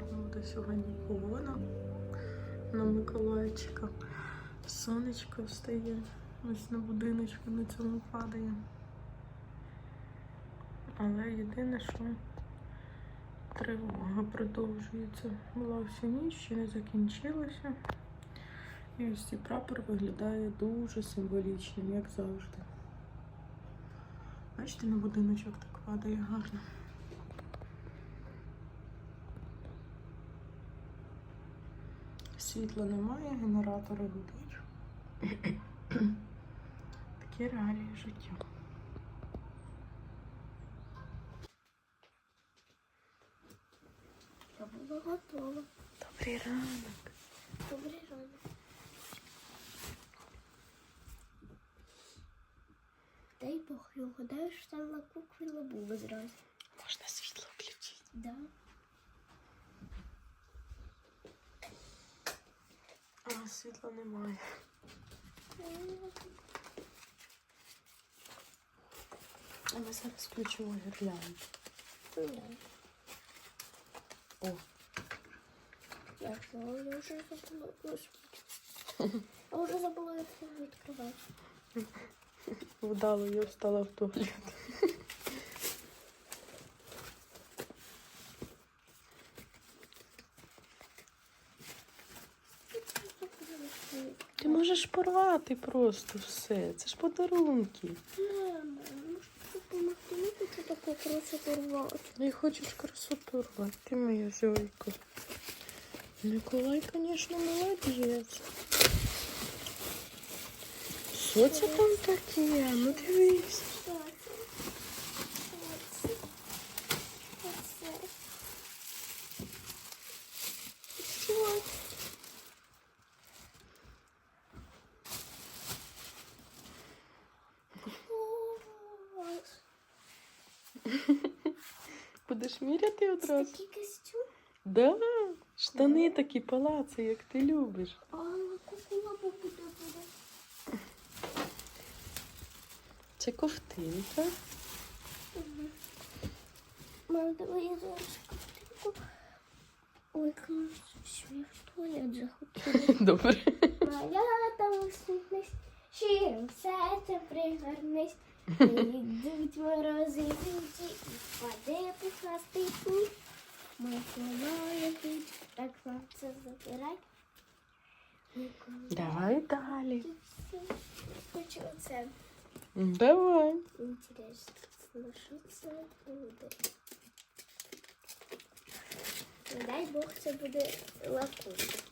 гарна сьогодні погода на Миколайчика. Сонечко встає, ось на будиночку на цьому падає. Але єдине, що тривога продовжується. Була всю ніч, ще не закінчилася. І ось цей прапор виглядає дуже символічним, як завжди. Бачите, на будиночок так падає гарно. Світла немає, генератори гудуть. Такі реалії життя. Я була готова. Добрий ранок. Добрий ранок. Дай Бог його, дай що там на кукві лабуби зразу. Можна світло включити. Да. А, світла немає. А ми зараз включимо гірлянду. О, Я вже забула. Я вже забула, як відкривати. вдало я встала в туалет. Ти можеш порвати просто все. Це ж подарунки. Не хочу таку красу порвати. Ну хочеш красоту рвати, ти моя зойка. Миколай, звісно, молодець. Що це там таке? Ну дивись. Що це? Що це? Що це? Що це? Клас. Будеш міряти Це одразу? такий костюм. Да, штани такі палаци, як ти любиш. А буде. Це ковтинка. Мам, давай я зараз картинку. Ой, що я в туалет захотіла. Добре. Малята усміхнись, щирим серцем пригорнись. Йдуть морози і впаде пухнастий сніг. Миколая тут, так вам це забирай. Давай далі. Хочу оце. Давай. Интересно, ну що це буде? Не дай Бог, це буде лакусь.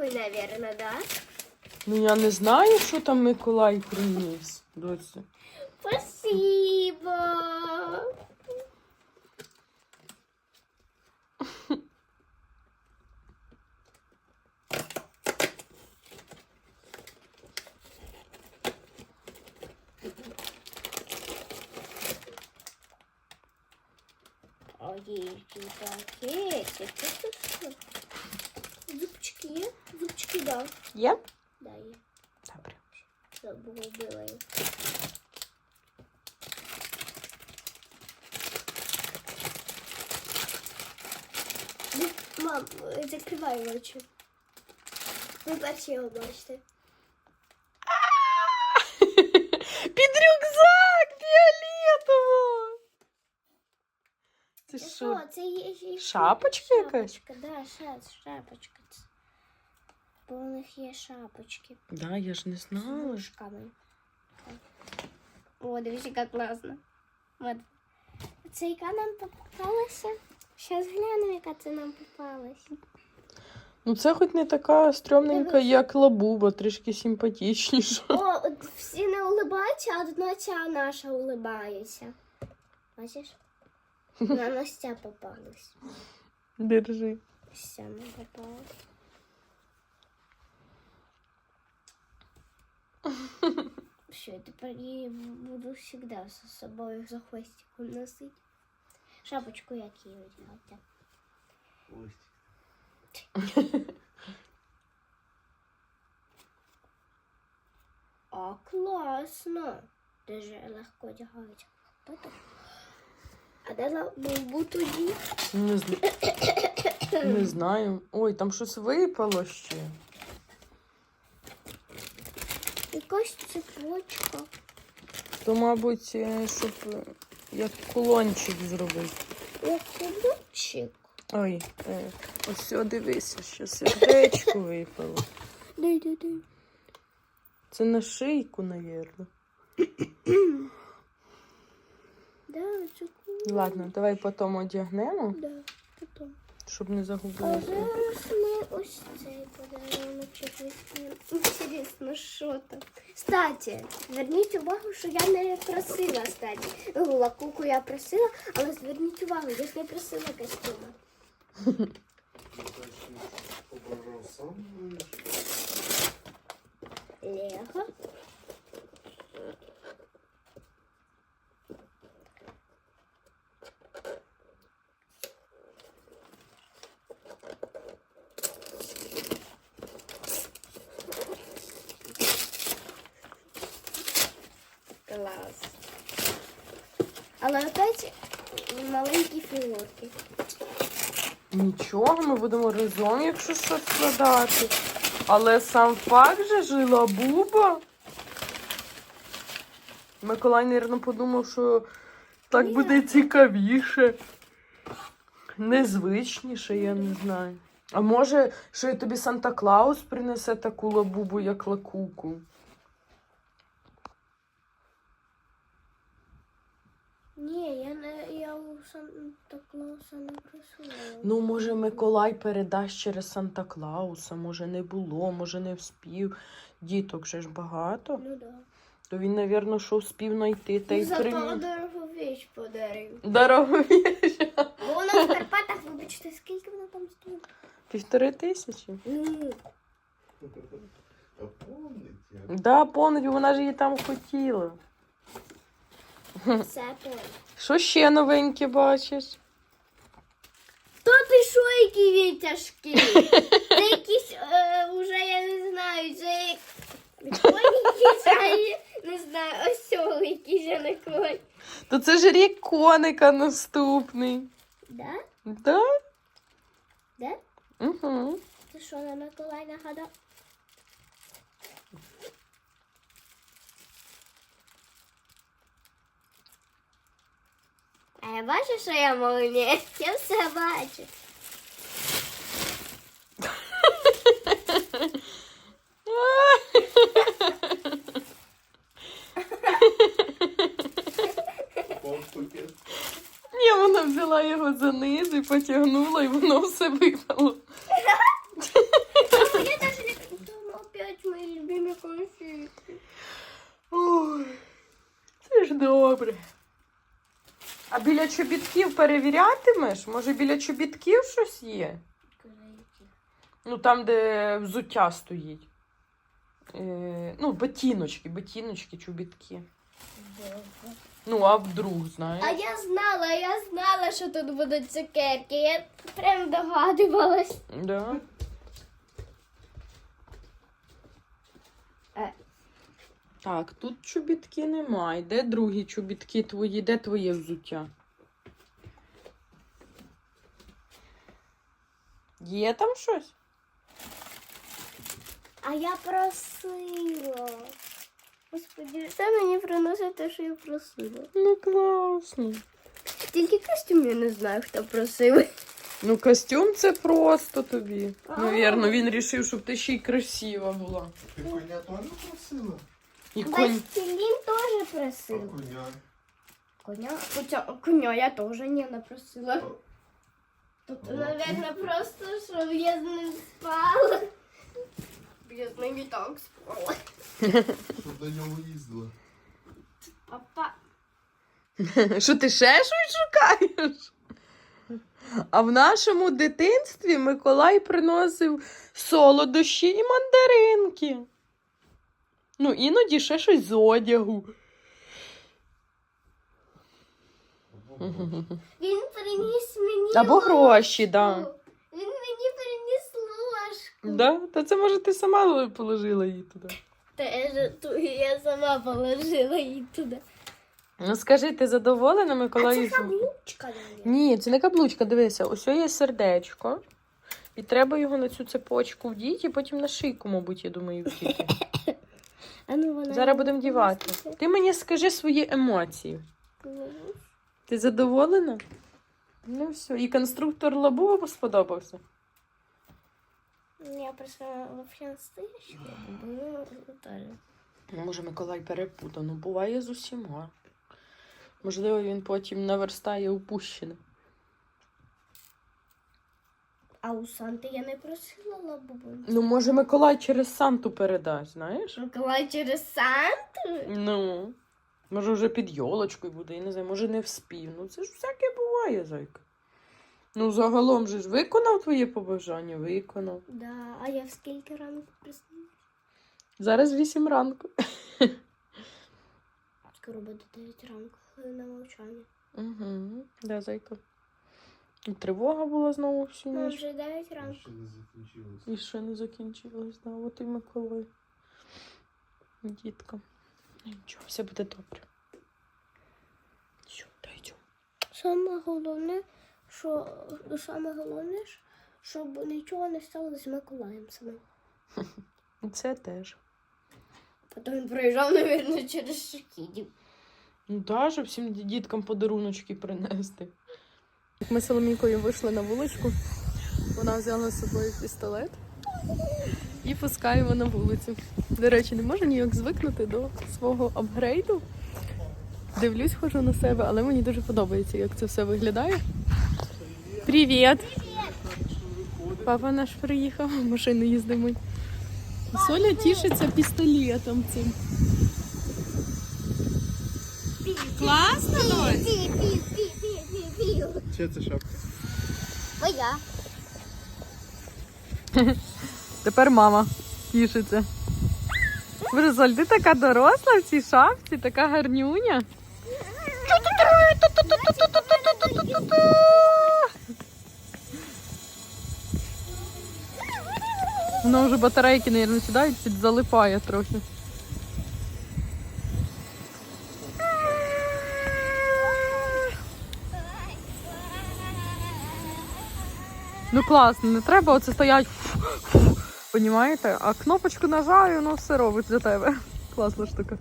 Подушкою, наверное, да? Ну я не знаю, що там Миколай приніс. Доці. да. Є? Да, є. Добре. Загубила їх. Мам, закривай очі. Ви перші його бачите. Під рюкзак фіолетово. Це Це що? що? Це є ще й Шапочка якась? Шапочка, да, ша- шапочка. Бо у них є шапочки. Да, я ж не З знала. вушками. О, дивіться, як класно. От. Це яка нам попалася? Зараз глянемо, яка це нам попалася. Ну це хоч не така стрьомненька, Дивись. як лабуба, трішки симпатичніша. О, от всі не улибаються, а одна ця наша улибається. Бачиш? На Настя попалась. Держи. Вся не попалась. Все, тепер її буду завжди з собою за хвостиком носити. Шапочку як її одягати. Да, класно. Дуже легко одягається. А де за бомбу тоді? Не, зна... не знаю. Ой, там щось випало ще. Якась цепочка. То, мабуть, е, щоб е, як кулончик зробити. Як кубочек. Ой, е, ось дивися, що сердечко випало. Дай, дай, дай. Це на шийку, навірно. Да. Ладно, давай потім одягнемо, Да, потом. Щоб не загубилося. зараз ми ось цей подаруночок візьмемо. Інтересно, що там. Кстати, зверніть увагу, що я не просила стати. Ну, лакуку я просила, але зверніть увагу, я ж не просила костюма. Лего. Клас. Але опять маленькі фігурки. Нічого, ми будемо разом, якщо щось складати. Але сам факт же жила Буба. Миколай, мабуть, подумав, що так буде цікавіше. Незвичніше, я не знаю. А може, що і тобі Санта Клаус принесе таку лабубу, як лакуку? Ні, я не я у Санта Клауса не просила. Ну, може, Миколай передасть через Санта Клауса, може, не було, може, не вспів. Діток же ж багато. Ну да. То він, напевно, що вспів знайти та й Зато приніс. дорогу віч подарив. Дорогу віч. Бо нас в Карпатах, вибачте, скільки вона там стоїть? Півтори тисячі. Ну, помнить. Да, повністю, вона ж її там хотіла. Все понял. Що ще новеньке бачиш? То ти що, які він? Це якісь, е, уже я не знаю, це як... Коні кисаї, не знаю, осьол якийсь, а не конь. То це ж рік коника наступний. Да? Да? Да? Угу. Це що на Миколай нагадав? А я бачу, що я молодець. Я все бачу. Ні, вона взяла його за низ і потягнула, і воно все випало. А мені даже не дома опять мої любимі конфети. Ой, це ж добре. А біля чобітків перевірятимеш? Може, біля чобітків щось є? Ну, там, де взуття стоїть. Е, ну, ботиночки, ботиночки, чобітки. Ну, а вдруг, знаєш? А я знала, я знала, що тут будуть цукерки. Я прям догадувалась. Да. Е. Так, тут чобітки немає. Де другі чобітки твої? Де твоє взуття? Є там щось? А я просила. Господи, це мені приносить те, що я просила. Ну, класно. Тільки костюм я не знаю, хто просив. Ну, костюм це просто тобі. А. Навірно, він вирішив, щоб ти ще й красива була. Ти коня теж просила? І конь. Бастілін теж А просив. коня? Коня? Хоча коня я теж не напросила. Тобто, напевно, просто, щоб я з ним спала. Я з ним і так спала. Щоб до нього їздила. Папа. Що ти ще щось шукаєш? А в нашому дитинстві Миколай приносив солодощі і мандаринки. Ну, іноді ще щось з одягу. Він приніс мені. Або гроші, да. Він мені приніс ложку. Да? Та це може ти сама положила її туди. ту, я сама положила її туди. Ну скажи, ти задоволена, А це каблучка. Ні, це не каблучка, дивися, ось є сердечко. І треба його на цю цепочку вдіти, і потім на шийку, мабуть, я думаю, вдіти. Ну, Зараз будемо дівати. Ти мені скажи свої емоції. Ти задоволена? Ну все. І конструктор Лабова сподобався. Я просто вообще настоящий. Ну. Ну, Може, Миколай перепутав, ну буває з усіма. Можливо, він потім наверстає упущене. А у Санти я не просила лабубу. Ну, може, Миколай через Санту передасть, знаєш? Миколай через Санту? Ну, може, вже під йолочкою буде, я не знаю, може не вспів. Ну, це ж всяке буває, зайка. Ну, загалом же ж виконав твоє побажання, виконав. Да, а я в скільки ранку проснулась? Зараз 8 ранку. Скоро буде 9 ранку, хвилина мовчання. Угу, да, зайка. І тривога була знову всю Ну, вже 9 ранку. Ще не закінчилось. І ще не закінчилось, да. От і Миколай. Дітка. Ну, Нічого, все буде добре. Що, дойдем. Саме головне, що саме головне, щоб нічого не сталося з Миколаєм самим. Це теж. Потім він проїжджав, мабуть, через сусідів. Ну, да, щоб всім діткам подаруночки принести. Ми з Соломійкою вийшли на вуличку. Вона взяла з собою пістолет і пускаємо на вулицю. До речі, не можу ніяк звикнути до свого апгрейду. Дивлюсь, хожу на себе, але мені дуже подобається, як це все виглядає. Привіт! Папа наш приїхав, машину їздимо. Соля тішиться пістолетом цим. Класно, Лось? Пів-пів-пів-пів-пів. Це шапка. Моя. Тепер мама тішиться. Боже, Соль, ти така доросла в цій шапці, така гарнюня. Воно вже батарейки, мабуть, сідають, підзалипає трохи. Ну класно, не треба оце стоять. Понімаєте? А кнопочку нажаю, воно все робить за тебе. Класна штука.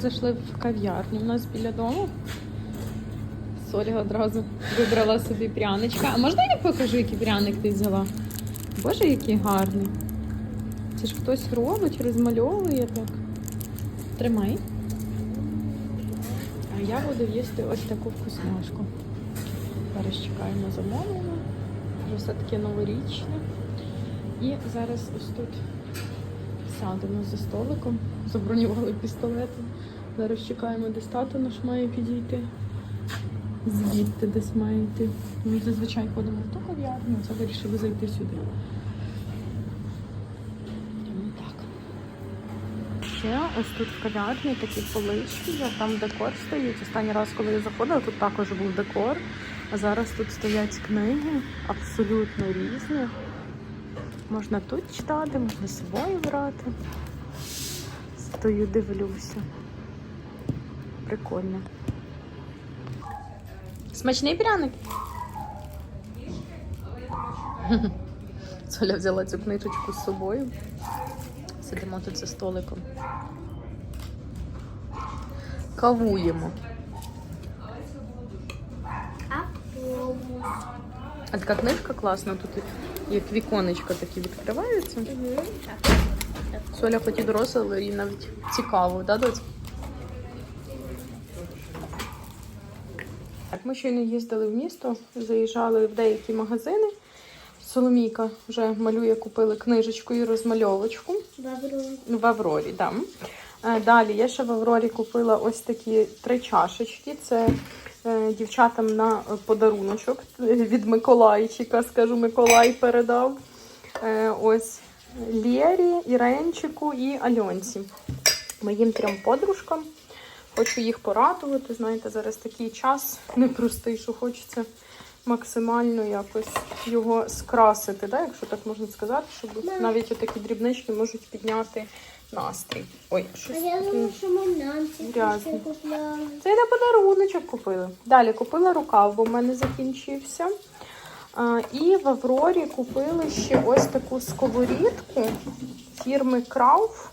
Зайшли в кав'ярню у нас біля дому. Соля одразу вибрала собі пряничка. А можна я покажу, який пряник ти взяла? Боже, який гарний. Це ж хтось робить, розмальовує так. Тримай. А я буду їсти ось таку вкусняшку. Зараз чекаємо замовлення. Вже все таке новорічне. І зараз ось тут сядемо за столиком. Забронювали пістолети. Зараз чекаємо, десь тато наш має підійти. Звідти десь має йти. Ми зазвичай ходимо в ту кав'ярню, а це вирішили зайти сюди. Тому. Ще ось тут в кав'ярні такі полички, там декор стоїть. Останній раз, коли я заходила, тут також був декор. А зараз тут стоять книги, абсолютно різні. Можна тут читати, можна з собою брати. Стою, дивлюся. Прикольно. Смачний пряник? Соля взяла цю книжечку з собою. Сидимо тут за столиком. Кавуємо. А така книжка класна, тут як віконечко такі відкриваються. Угу. Соля хоч і доросла, але їй навіть цікаво, да, доць? Так, ми щойно їздили в місто, заїжджали в деякі магазини. Соломійка вже малює, купили книжечку і розмальовочку. Добре. В Аврорі, да. Е, Далі я ще в Аврорі купила ось такі три чашечки. Це дівчатам на е, подаруночок від Миколайчика, скажу, Миколай передав. Е, ось Лєрі, Іренчику і Альонці. Моїм трьом подружкам. Хочу їх порадувати. Знаєте, зараз такий час непростий, що хочеться максимально якось його скрасити, да, якщо так можна сказати, щоб навіть отакі дрібнички можуть підняти настрій. Ой, А я думала, що Грязно. кушки купляла. Це на подаруночок купили. Далі купила рукав, бо в мене закінчився. А, і в Аврорі купили ще ось таку сковорідку фірми Крауф.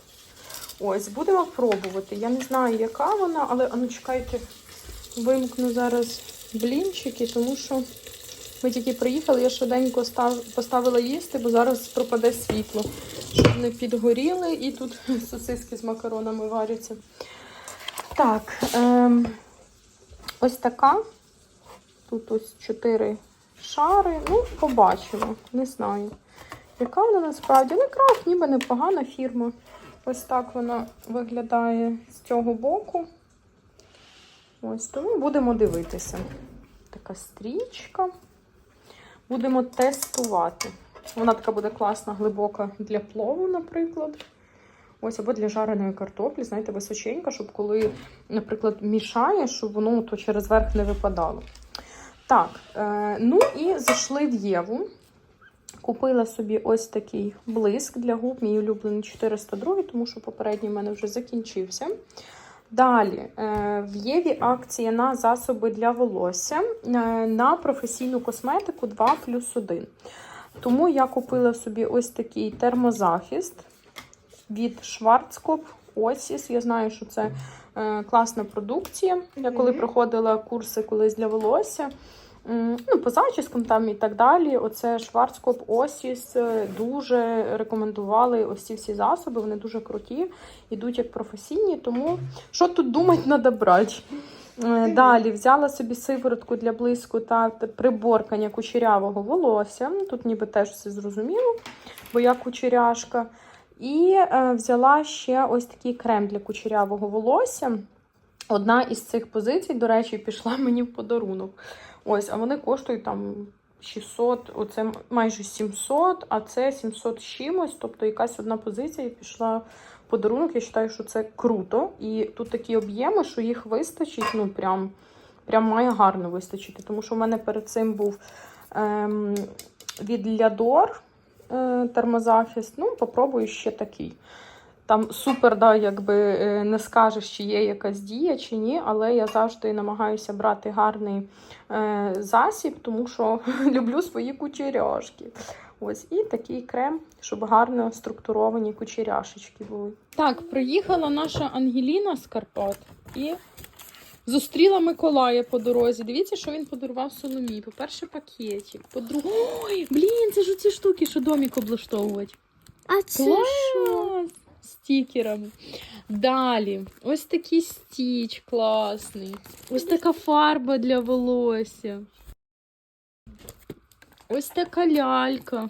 Ось, будемо пробувати. Я не знаю, яка вона, але а ну чекайте, вимкну зараз блінчики, тому що ми тільки приїхали, я швиденько став, поставила їсти, бо зараз пропаде світло, щоб не підгоріли, і тут сосиски з макаронами варяться. Так, ем, ось така. Тут ось чотири шари. Ну, побачимо, не знаю. Яка вона насправді? Ну, крафт ніби непогана фірма. Ось так вона виглядає з цього боку. Ось, тому будемо дивитися. Така стрічка. Будемо тестувати. Вона така буде класна, глибока для плову, наприклад. Ось, або для жареної картоплі, знаєте, височенька, щоб коли, наприклад, мішаєш, щоб воно то через верх не випадало. Так, е, ну і зайшли в Єву. Купила собі ось такий блиск для губ, мій улюблений 402, тому що попередній в мене вже закінчився. Далі, е, в Єві акція на засоби для волосся е, на професійну косметику 2 плюс 1. Тому я купила собі ось такий термозахист від Schwarzkopf Osis. Я знаю, що це е, класна продукція. Я коли проходила курси колись для волосся, ну, по зачіскам там і так далі. Оце Schwarzkopf Osis е, дуже рекомендували ось ці всі засоби. Вони дуже круті, ідуть як професійні. Тому що тут думати, треба брати. Е, Далі взяла собі сиворотку для блиску та приборкання кучерявого волосся. Тут ніби теж все зрозуміло, бо я кучеряшка. І е, взяла ще ось такий крем для кучерявого волосся. Одна із цих позицій, до речі, пішла мені в подарунок. Ось, а вони коштують там 600, оце майже 700, а це 700 з чимось. Тобто якась одна позиція пішла подарунок. Я вважаю, що це круто. І тут такі об'єми, що їх вистачить, ну прям, прям має гарно вистачити. Тому що в мене перед цим був ем, від Лядор е, термозахист. Ну, попробую ще такий. Там супер, да, якби е, не скажеш, чи є якась дія, чи ні, але я завжди намагаюся брати гарний е, засіб, тому що люблю свої кучеряшки. Ось і такий крем, щоб гарно структуровані кучеряшечки були. Так, приїхала наша Ангеліна з Карпат і зустріла Миколая по дорозі. Дивіться, що він подарував Соломії. По-перше, пакетик. По-друге, ой, блін, це ж ці штуки, що домик облаштовувати. А це що? Стікерами. Далі, ось такий стіч класний. Ось така фарба для волосся. Ось така лялька.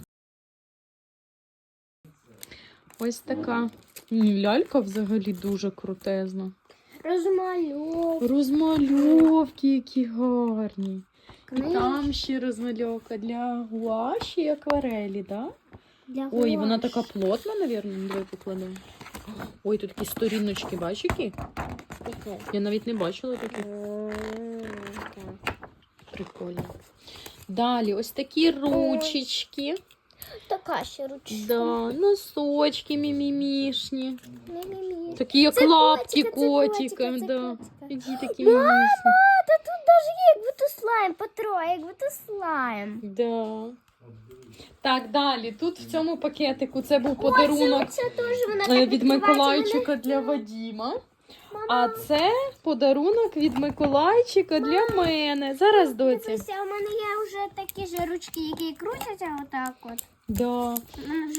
Ось така. Ні, лялька взагалі дуже крутезна. Розмальовка. Розмальовки які гарні. І там ще розмальовка для гуаші і акварелі, так? Да? Ой, вона така плотна, мабуть, давай покладемо. Ой, тут такі сторіночки, бачиш які? Я навіть не бачила таких. Прикольно. Далі, ось такі ручечки. Така ще ручка. Да, носочки мімімішні. Такі як лапки котика, це котика. котика, це Да. такі мімішні. Та тут навіть як будто слайм, Петро, як будто слайм. Да. Так, далі. Тут в цьому пакетику це був подарунок Це теж вона е, так від відкривається, Миколайчика вона- для Вадіма. А це подарунок від Миколайчика для мене. Зараз доці. Дивися, у мене є вже такі ж ручки, які крутяться отак от. Да.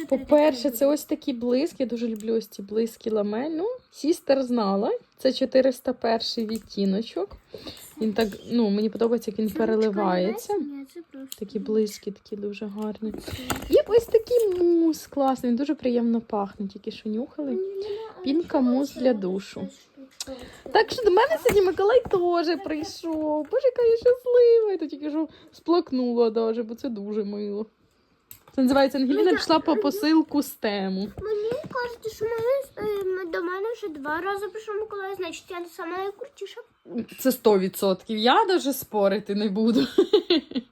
По-перше, це ось такі блиски. Я дуже люблю ось ці блиски ламель. Ну, сістер знала. Це 401 відтіночок. Він так, ну, мені подобається, як він переливається. Такі блиски, такі дуже гарні. І ось такий мус класний, він дуже приємно пахне, тільки що нюхали. Пінка мус для душу. Так що до мене сьогодні Миколай теж прийшов. Боже, яка я щаслива. Я тільки що сплакнула даже, бо це дуже мило. Це називається Ангеліна пішла по посилку з тему. Мені кажуть, що е, до мене вже два рази пішов Миколай, значить я сама найкрутіша. Це 100%. Я навіть спорити не буду.